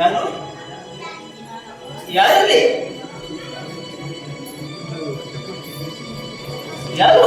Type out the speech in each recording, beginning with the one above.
ಯಾರು? ಯಾರಲ್ಲಿ? ಯಾರು?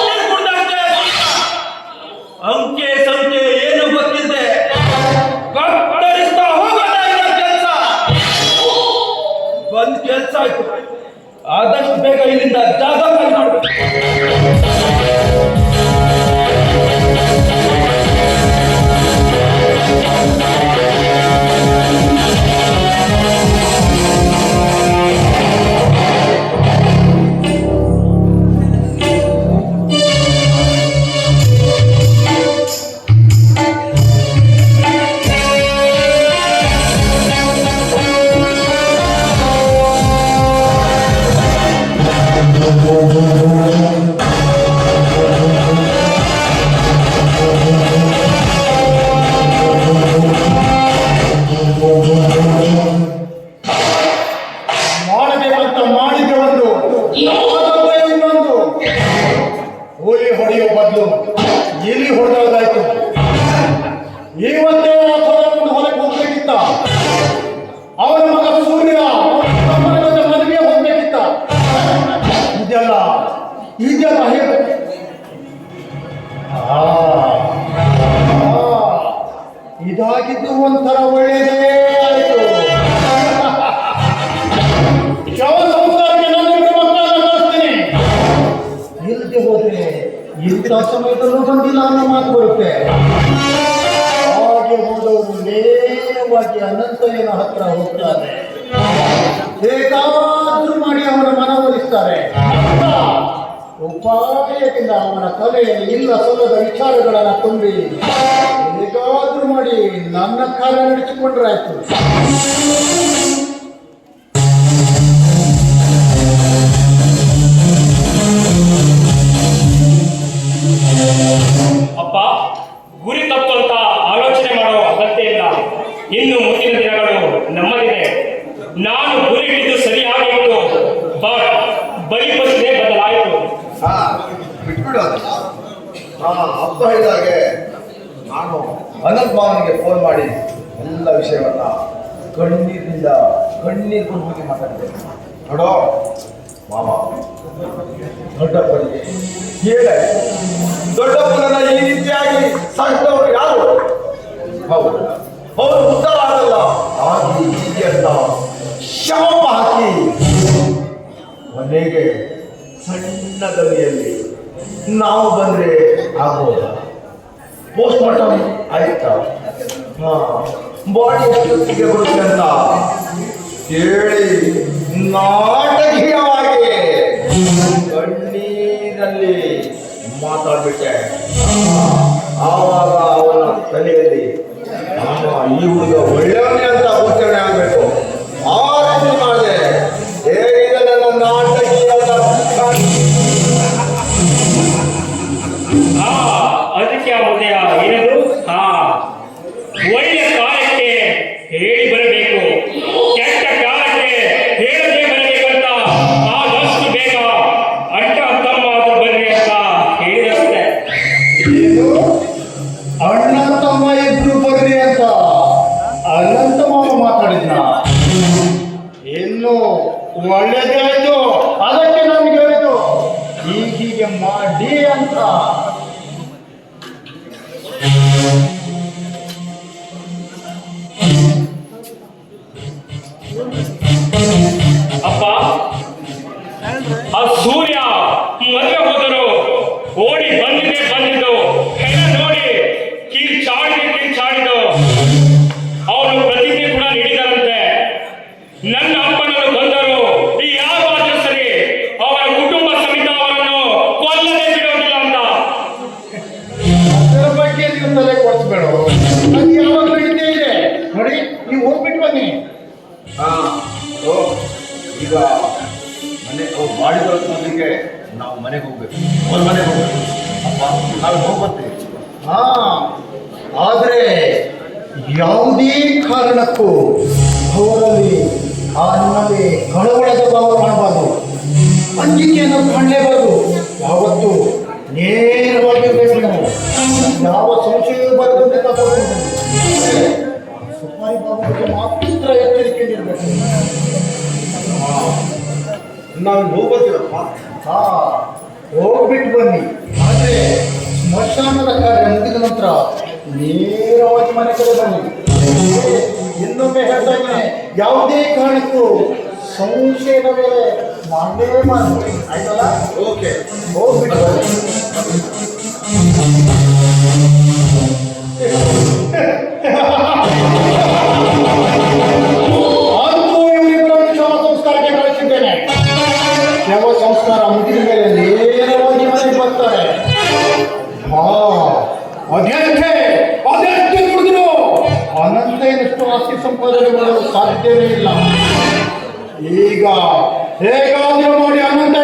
ಆದಷ್ಟು ಬೇಗ ಇಲ್ಲಿಂದ ಜಾಗ ಮಾಡಬೇಕು ಹೊಡೆಯೋ ಬದಲು ಇಲಿ ಹೊಡೆದಾಯ್ತು ಇವತ್ತೇ ಹೊರಗೆ ಹೋಗ್ಬೇಕಿತ್ತ? ಅವನ ಮಗ ಸೂರ್ಯ ಮದುವೆ ಹೋಗ್ಬೇಕಿತ್ತ? ಇದೆಲ್ಲ ಇದೆಲ್ಲ ಆ, ಇದಾಗಿದ್ದು ಒಂಥರ ಒಳ್ಳೆಯದೇ ಇಂಥ ಸಮಯದಲ್ಲೂ ಬಂದಿಲ್ಲ ಅನ್ನೋ ಮಾತು ಬರುತ್ತೆ. ಹಾಗೆ ಹೋದವರು ನೇರವಾಗಿ ಅನಂತಯ್ಯನ ಹತ್ರ ಹೋಗ್ತಾರೆ. ಬೇಕಾದ್ರೂ ಮಾಡಿ ಅವರ ಮನವೊಲಿಸ್ತಾರೆ ಉಪಾಯದಿಂದ ಅವನ ತಲೆಯಲ್ಲಿ ಇಲ್ಲ ಸಲ್ಲದ ವಿಚಾರಗಳನ್ನ ತುಂಬಿ ಹೇಗಾದ್ರೂ ಮಾಡಿ ನನ್ನ ಕಾರ್ಯ ನಡೆಸಿಕೊಂಡ್ರಾಯ್ತು. ಬಿಟ್ಬಿಡು ಅದನ್ನ. ಹಾ ಅಪ್ಪ ಹೇಳಿದಾಗೆ ನಾನು ಅನಂತ್ ಮಾವನಿಗೆ ಫೋನ್ ಮಾಡಿ ಎಲ್ಲ ವಿಷಯವನ್ನ ಕಣ್ಣೀರಿಂದ, ಕಣ್ಣೀರು ಬಂದು ಹೋಗಿ ಮಾತಾಡಿದೆ ನೋಡೋ ಮಾಮ ದೊಡ್ಡಪ್ಪನಿಗೆ ಹೇಳಾಯ್ತು ದೊಡ್ಡಪ್ಪನನ್ನ ಈ ರೀತಿಯಾಗಿ ಸಾಕಿದವರು ಯಾರು ಹೌದು ಅವರು ಉತ್ತರ ಆಗಲ್ಲ ಆಗಿ ಹೀಗೆ ಅಂತ ಶಾಪ ಹಾಕಿ ಮನೆಗೆ ಸಣ್ಣ ಗವಿಯಲ್ಲಿ ನಾವು ಬಂದ್ರೆ ಆಗ್ಬೋದ? ಪೋಸ್ಟ್ ಮಾರ್ಟಮ್ ಆಯ್ತಾ? ಬಾಡಿ ಎಷ್ಟೊತ್ತಿಗೆ ಬರುತ್ತೆ ಅಂತ ಹೇಳಿ ನಾಟಕೀಯವಾಗಿ ಕಣ್ಣೀರಲ್ಲಿ ಮಾತಾಡ್ಬಿಟ್ಟೆ. ಆವಾಗ ಅವನ ತಲೆಯಲ್ಲಿ ಈ ಹುಡುಗ ಒಳ್ಳೆಯವನೇ ಅಂತ ಘೋಷಣೆ ಆಗ್ಬೇಕು. ಆ ರೀತಿ ಮಾಡಿದೆ. ಹೇಗಿದೆ ನನ್ನ ನಾಟಕೀಯದ ಹೇಳಿದ್ದು ಅದಕ್ಕೆ ನಮ್ಗೆ ಹೇಳಿತು ಹೀಗೀಗೆ ಮಾಡಿ ಅಂತ. ಅಪ್ಪ ಆ ಸೂರ್ಯ ಮದುವೆ ಹೋದರು. ಓಡಿ ಬಂದಿದ್ದ ಮನೆ, ಅವ್ರು ಮಾಡಿದ ಮೊದಲಿಗೆ ನಾವು ಮನೆಗೆ ಹೋಗ್ಬೇಕು. ಅವ್ರ ಮನೆಗೆ ಹೋಗ್ಬೇಕು. ಅಪ್ಪ, ನಾವು ಹೋಗ್ಬರ್ತೀವಿ. ಹಾ, ಆದ್ರೆ ಯಾವುದೇ ಕಾರಣಕ್ಕೂ ಅವರಲ್ಲಿ ಆ ನಮ್ಮಲ್ಲಿ ಕಳವಳದ ಭಾವ ಕಾಣಬಾರ್ದು. ಅಂಜಿಕೆಯನ್ನು ಕಾಣಲೇಬಾರ್ದು. ಯಾವತ್ತು ನೇರವಾಗಿ ನಾವು. ಯಾವ ಸಂಶಯ ಬರದಂತೆ ಸುಪಾರಿ ಮಾತ್ರ ಎಚ್ಚರಿಕೆಯಿಂದಿರ್ಬೇಕು ನಾವು ಹೋಗೋದಿಲ್ಲಪ್ಪ ಹಾ. ಹೋಗ್ಬಿಟ್ಟು ಬನ್ನಿ. ಆದ್ರೆ ಸ್ಮಶಾನದ ಕಾರ್ಯ ಮುಗಿದ ನಂತರ ನೇರವಾಗಿ ಮನೆ ಕಡೆ ಬನ್ನಿ. ಇನ್ನೊಮ್ಮೆ ಹೇಳ್ತಾ ಇದ್ದೇನೆ ಯಾವುದೇ ಕಾರಣಕ್ಕೂ ಸಂಶಯದ ಮೇಲೆ ಮಾಡಲೇ ಮಾಡಿ. ಆಯ್ತಲ್ಲ? ಓಕೆ ಹೋಗ್ಬಿಟ್ಟು ಬನ್ನಿ. ಶವ ಸಂಸ್ಕಾರ ಮುಗಿದ ಮೇಲೆ ನೇರವಾಗಿ ಮನೆಗೆ ಬರ್ತಾರೆ. ಹಾ ಅನಂತ ಆಸ್ತಿ ಸಂಪಾದನೆ ಮಾಡಲು ಸಾಧ್ಯವೇ ಇಲ್ಲ. ಈಗ ಹೇಗಾದರೂ ಮಾಡಿ ಅನಂತ